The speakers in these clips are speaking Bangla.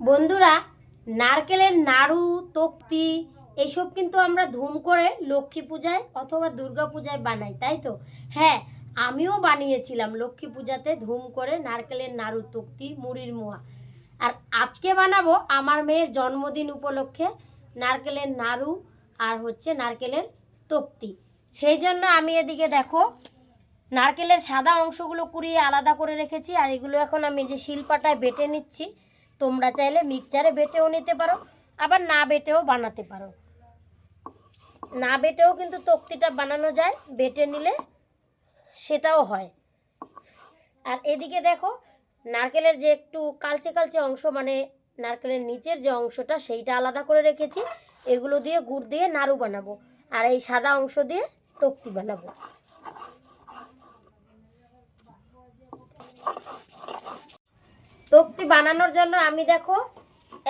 বন্ধুরা, নারকেলের নাড়ু, তক্তি, এসব কিন্তু আমরা ধুম করে লক্ষ্মী পূজায় অথবা দুর্গা পূজায় বানাই, তাই তো? হ্যাঁ আমিও বানিয়েছিলাম লক্ষ্মী পূজাতে ধুম করে নারকেলের নাড়ু, তক্তি, মুড়ির মোয়া। আর আজকে বানাবো আমার মেয়ের জন্মদিন উপলক্ষে নারকেলের নাড়ু আর হচ্ছে নারকেলের তক্তি। সেই জন্য আমি এদিকে দেখো, নারকেলের সাদা অংশগুলো কুড়িয়ে আলাদা করে রেখেছি আর এগুলো এখন আমি যে শিলপাটায় বেটে নিচ্ছি তোমরা চাইলে মিক্সচারে বেটেও নিতে পারো, আবার না বেটেও বানাতে পারো। না বেটেও কিন্তু তক্তিটা বানানো যায়, বেটে নিলে সেটাও হয়। আর এদিকে দেখো, নারকেলের যে একটু কালচে কালচে অংশ মানে নারকেলের নিচের যে অংশটা, সেইটা আলাদা করে রেখেছি। এগুলো দিয়ে গুড় দিয়ে নাড়ু বানাবো, আর এই সাদা অংশ দিয়ে তক্তি বানাবো। তক্তি বানানোর জন্য আমি দেখো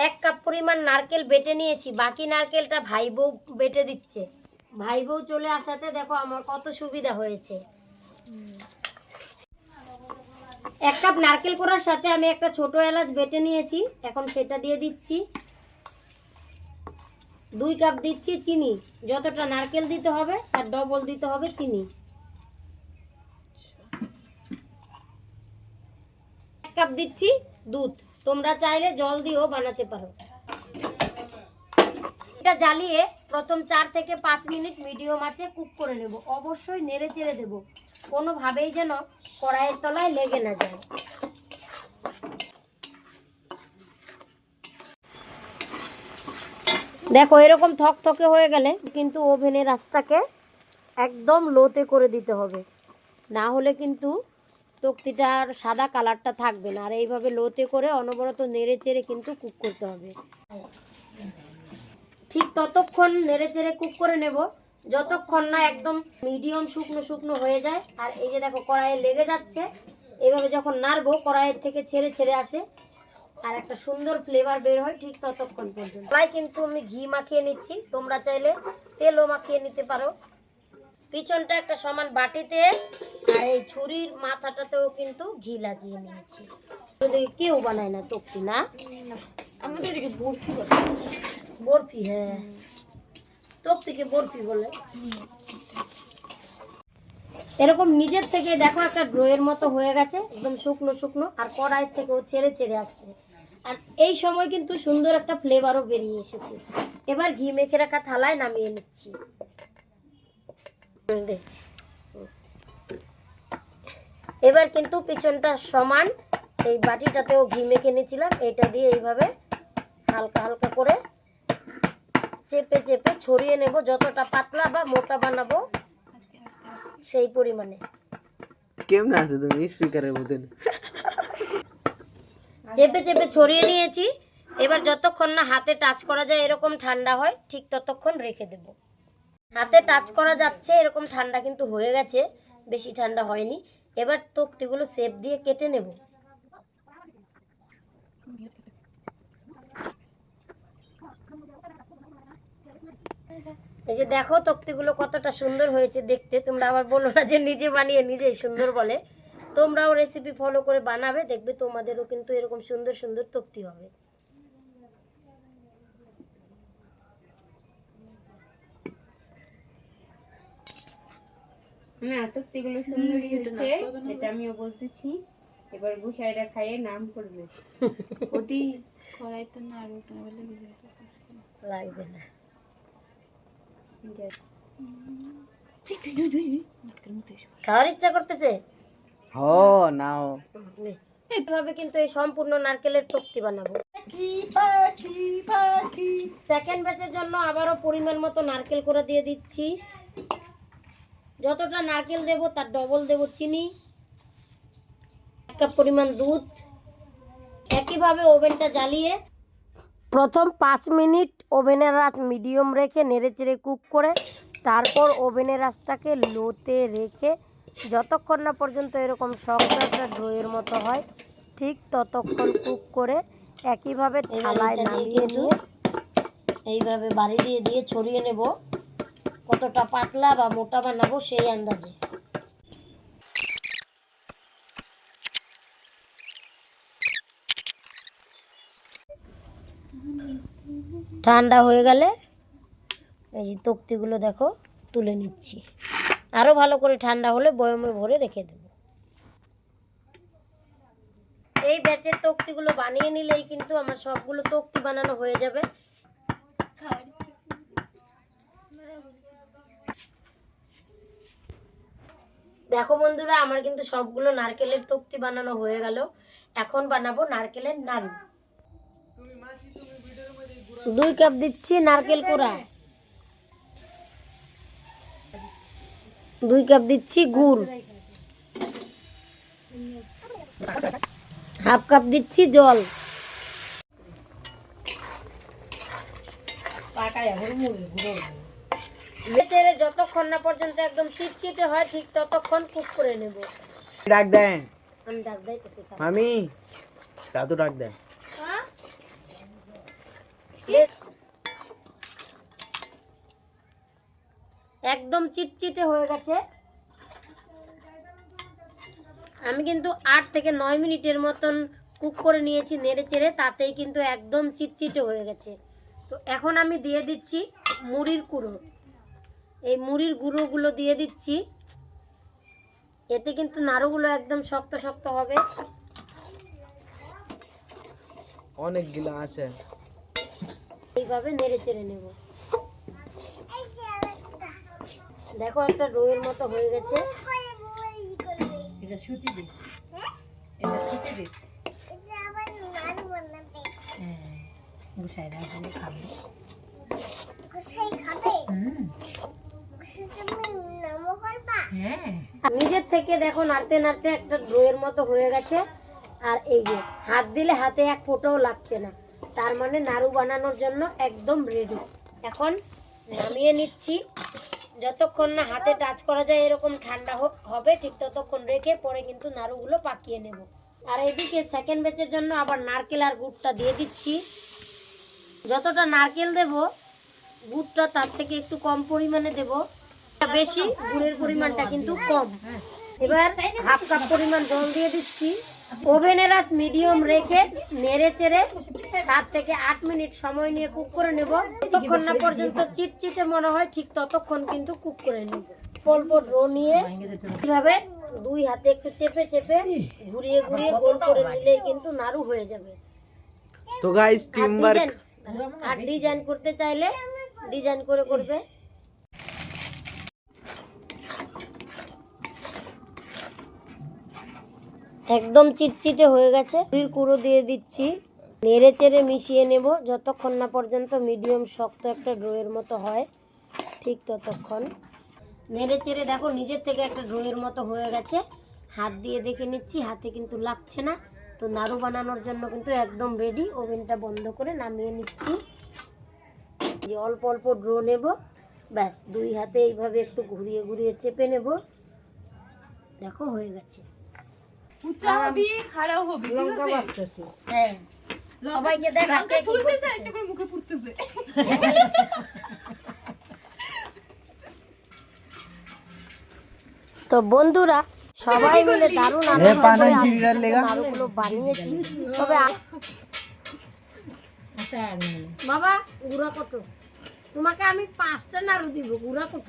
এক কাপ পরিমাণ নারকেল বেটে নিয়েছি। বাকি নারকেলটা ভাই বউ বেটে দিচ্ছে। ভাই বউ চলে আসাতে দেখো আমার কত সুবিধা হয়েছে। এক কাপ নারকেল করার সাথে আমি একটা ছোট এলাচ বেটে নিয়েছি। এখন সেটা দিয়ে দিচ্ছি। দুই কাপ দিচ্ছি চিনি। যতটা নারকেল দিতে হবে আর ডবল দিতে হবে চিনি। এক কাপ দিচ্ছি দুধ। তোমরা চাইলে জল দিয়েও বানাতে পারো। এটা জ্বালিয়ে প্রথম চার থেকে পাঁচ মিনিট মিডিয়াম আঁচে কুক করে নেব। অবশ্যই নেড়ে চেড়ে দেবো। কোনোভাবেই যেন কড়াইয়ের তলায় লেগে না যায়। দেখো, এরকম থকথকে হয়ে গেলে কিন্তু ওভেনের আঁচটাকে একদম লোতে করে দিতে হবে। না হলে কিন্তু তক্তিটার সাদা কালারটা থাকবে না। আর এইভাবে লোতে করে অনবরত নেড়ে চেড়ে কিন্তু কুক করতে হবে। ঠিক ততক্ষণ নেড়ে চেড়ে কুক করে নেব। যতক্ষণ না একদম মিডিয়াম শুকনো শুকনো হয়ে যায়। আর এই যে দেখো, কড়াইয়ে লেগে যাচ্ছে। এইভাবে যখন নাড়বো, কড়াইয়ের থেকে ছেড়ে ছেড়ে আসে। আর একটা সুন্দর ফ্লেভার বের হয় ঠিক ততক্ষণ পর্যন্ত। তাই কিন্তু আমি ঘি মাখিয়ে নিচ্ছি। তোমরা চাইলে তেলও মাখিয়ে নিতে পারো। পিছনটা একটা সমান বাটিতে আর এই ছুরির মাথাটাতেও কিন্তু ঘি লাগিয়ে নিয়েছি। কেউ বানায় না তক্তি না? আমাদের বরফি বরফি হ্যাঁ। তক্তিকে বরফি বলে। এরকম নিজের থেকে দেখো একটা ড্রয়ের মতো হয়ে গেছে একদম শুকনো শুকনো আর কড়াই থেকেও ছেড়ে ছেড়ে আসছে। আর এই সময় কিন্তু সুন্দর একটা ফ্লেভারও বেরিয়ে এসেছে। এবার ঘি মেখে রাখা থালায় নামিয়ে নিচ্ছি। এবার কিন্তু পিছনটা সমান। এই বাটিটাতেও ঘি মেখে নিয়েছিলাম। এটা দিয়ে এইভাবে হালকা হালকা করে চেপে চেপে ছড়িয়ে নেব। যতটা পাতলা বা মোটা বানাবো সেই পরিমাণে। কেমন আছো তুমি? স্পিকারের মতন। চেপে চেপে ছড়িয়ে নিয়েছি। এবার যতক্ষণ না হাতে টাচ করা যায় এরকম ঠান্ডা হয় ঠিক ততক্ষণ রেখে দেব। হাতে টাচ করা যাচ্ছে, এরকম ঠান্ডা কিন্তু হয়ে গেছে, বেশি ঠান্ডা হয়নি। এবার তক্তিগুলো সেপ দিয়ে কেটে নেব। এই যে দেখো তক্তিগুলো কতটা সুন্দর হয়েছে দেখতে। তোমরা আবার বলো না যে নিজে বানিয়ে নিজেই সুন্দর বলে। তোমরাও রেসিপি ফলো করে বানাবে, দেখবে তোমাদেরও কিন্তু এরকম সুন্দর সুন্দর তক্তি হবে। হ্যাঁ তক্তিগুলো সুন্দরই হচ্ছে এটা আমিও বলতেছি। এবার গুসাইরা খাইয়ে নাম করবে। ওদি কড়াই তো না আর ওটা বলে লাগবে না। খাওয়ার ইচ্ছা করতেছে? হ নাও। এইভাবে কিন্তু এই সম্পূর্ণ নারকেলের তক্তি বানাবো। সেকেন্ড ব্যাচের জন্য আবারও পরিমাণ মতো নারকেল করে দিয়ে দিচ্ছি। যতটা নারকেল দেব তার ডবল দেব চিনি। এক কাপ পরিমাণ দুধ। একইভাবে ওভেনটা জ্বালিয়ে প্রথম পাঁচ মিনিট ওভেনের আঁচ মিডিয়াম রেখে নেড়ে চেড়ে কুক করে তারপর ওভেনের আঁচটাকে লোতে রেখে যতক্ষণ না পর্যন্ত এরকম শক্ত একটা মতো হয় ঠিক ততক্ষণ কুক করে একইভাবে থালায় নামিয়ে নিয়ে এইভাবে বাড়ি দিয়ে দিয়ে ছড়িয়ে নেব। কতটা পাতলা বা মোটা বানাবো সেই আন্দাজে। ঠান্ডা হয়ে গেলে এই যে তক্তিগুলো দেখো, তুলে নিচ্ছি। আরও ভালো করে ঠান্ডা হলে বয়মে ভরে রেখে দেবো। এই ব্যাচের তক্তিগুলো বানিয়ে নিলেই কিন্তু আমার সবগুলো তক্তি বানানো হয়ে যাবে। দেখো বন্ধুরা, আমার কিন্তু সবগুলো নারকেলের তক্তি বানানো হয়ে গেল। এখন বানাবো নারকেলের নাড়ু। দুই কাপ দিচ্ছি নারকেল কোড়া। দুই কাপ দিচ্ছি গুড়। হাফ কাপ দিচ্ছি জল। ছেড়ে যতক্ষণ না পর্যন্ত একদম চিটচিটে হয় ঠিক ততক্ষণ কুক করে নেব। ডাক দেন। আমি ডাক দিতেছি মামি দাদু ডাক দেন। একদম চিটচিটে হয়ে গেছে। আমি কিন্তু আট থেকে নয় মিনিটের মতন কুক করে নিয়েছি নেড়ে চেড়ে তাতেই কিন্তু একদম চিটচিটে হয়ে গেছে। তো এখন আমি দিয়ে দিচ্ছি মুড়ির গুঁড়ো এই মুড়ির গুঁড়োগুলো দিয়ে দিচ্ছি। এতে কিন্তু নাড়ুগুলো একদম শক্ত শক্ত হবে। অনেকগুলো আছে। এইভাবে নেড়ে চেড়ে নেব। দেখো একটা রোয়ের মতো হয়ে গেছে। নিজের থেকে দেখো নাড়তে নাড়তে একটা ড্রোয়ের মতো হয়ে গেছে। আর এই যে হাত দিলে হাতে এক ফোঁটাও লাগছে না। তার মানে নাড়ু বানানোর জন্য একদম রেডি এখন নামিয়ে নিচ্ছি। যতক্ষণ না হাতে টাচ করা যায় এরকম ঠান্ডা হ- হবে ঠিক ততক্ষণ রেখে পরে কিন্তু নাড়ুগুলো পাকিয়ে নেব। আর এদিকে সেকেন্ড ব্যাচের জন্য আবার নারকেল আর গুড়টা দিয়ে দিচ্ছি। যতটা নারকেল দেব গুড়টা তার থেকে একটু কম পরিমাণে দেব। বেশি গুড়ের পরিমাণটা কিন্তু কম। এবার হাফ কাপ পরিমাণ জল দিয়ে দিচ্ছি। ওভেনের আজ মিডিয়াম রেখে নেড়ে চেড়ে সাত থেকে আট মিনিট সময় নিয়ে কুক করে নেব। যতক্ষণ না পর্যন্ত চিটচিটে মনে হয় ঠিক ততক্ষণ কিন্তু কুক করে নেব। অল্প ড্রো নিয়ে এইভাবে দুই হাতে একটু চেপে চেপে ঘুরিয়ে ঘুরিয়ে গোল করে নিলেই কিন্তু নাড়ু হয়ে যাবে। তো গাইস টিম আর ডিজাইন করতে চাইলে ডিজাইন করে করবে। একদম চিটচিটে হয়ে গেছে। পুরীর কুড়ো দিয়ে দিচ্ছি। নেড়ে চেড়ে মিশিয়ে নেব। যতক্ষণ না পর্যন্ত মিডিয়াম শক্ত একটা ড্রোয়ের মতো হয়, ঠিক ততক্ষণ। নেড়ে চেড়ে দেখো, নিজের থেকে একটা ড্রোয়ের মতো হয়ে গেছে। হাত দিয়ে দেখে নিচ্ছি, হাতে কিন্তু লাগছে না। তো নাড়ু বানানোর জন্য কিন্তু একদম রেডি ওভেনটা বন্ধ করে নামিয়ে নিচ্ছি। যে অল্প অল্প ড্রো নেব। ব্যাস, দুই হাতে এইভাবে একটু ঘুরিয়ে ঘুরিয়ে চেপে নেব। দেখো, হয়ে গেছে। উঁচা হবি খাড়াও হবি ঠিক আছে? হ্যাঁ সবাইকে দেখ একটা করে মুখে ফুটতেছে তো বন্ধুরা সবাই মিলে দারুণ আনন্দ বানিয়েছি। তবে বাবা গুড়া কত? তোমাকে আমি পাঁচটা নাড়ু দিব গুড়া কত?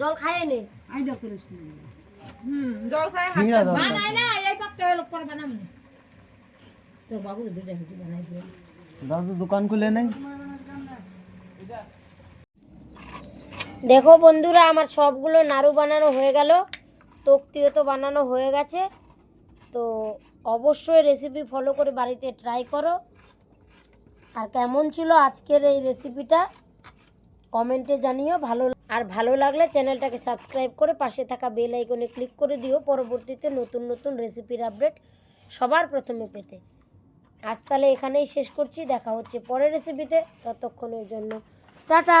জল খাইয়ে নে। হুম জল খায় হাত দাদু দোকান খুলে নাই? দেখো বন্ধুরা আমার সবগুলো নাড়ু বানানো হয়ে গেল। তক্তিও তো বানানো হয়ে গেছে। তো অবশ্যই রেসিপি ফলো করে বাড়িতে ট্রাই করো। আর কেমন ছিল আজকের এই রেসিপিটা কমেন্টে জানিও ভালো আর ভালো লাগলে চ্যানেলটাকে সাবস্ক্রাইব করে পাশে থাকা বেল আইকনে ক্লিক করে দিও পরবর্তীতে নতুন নতুন রেসিপির আপডেট সবার প্রথমে পেতে। আজ তাহলে এখানেই শেষ করছি। দেখা হচ্ছে পরের রেসিপিতে। ততক্ষণের জন্য টাটা!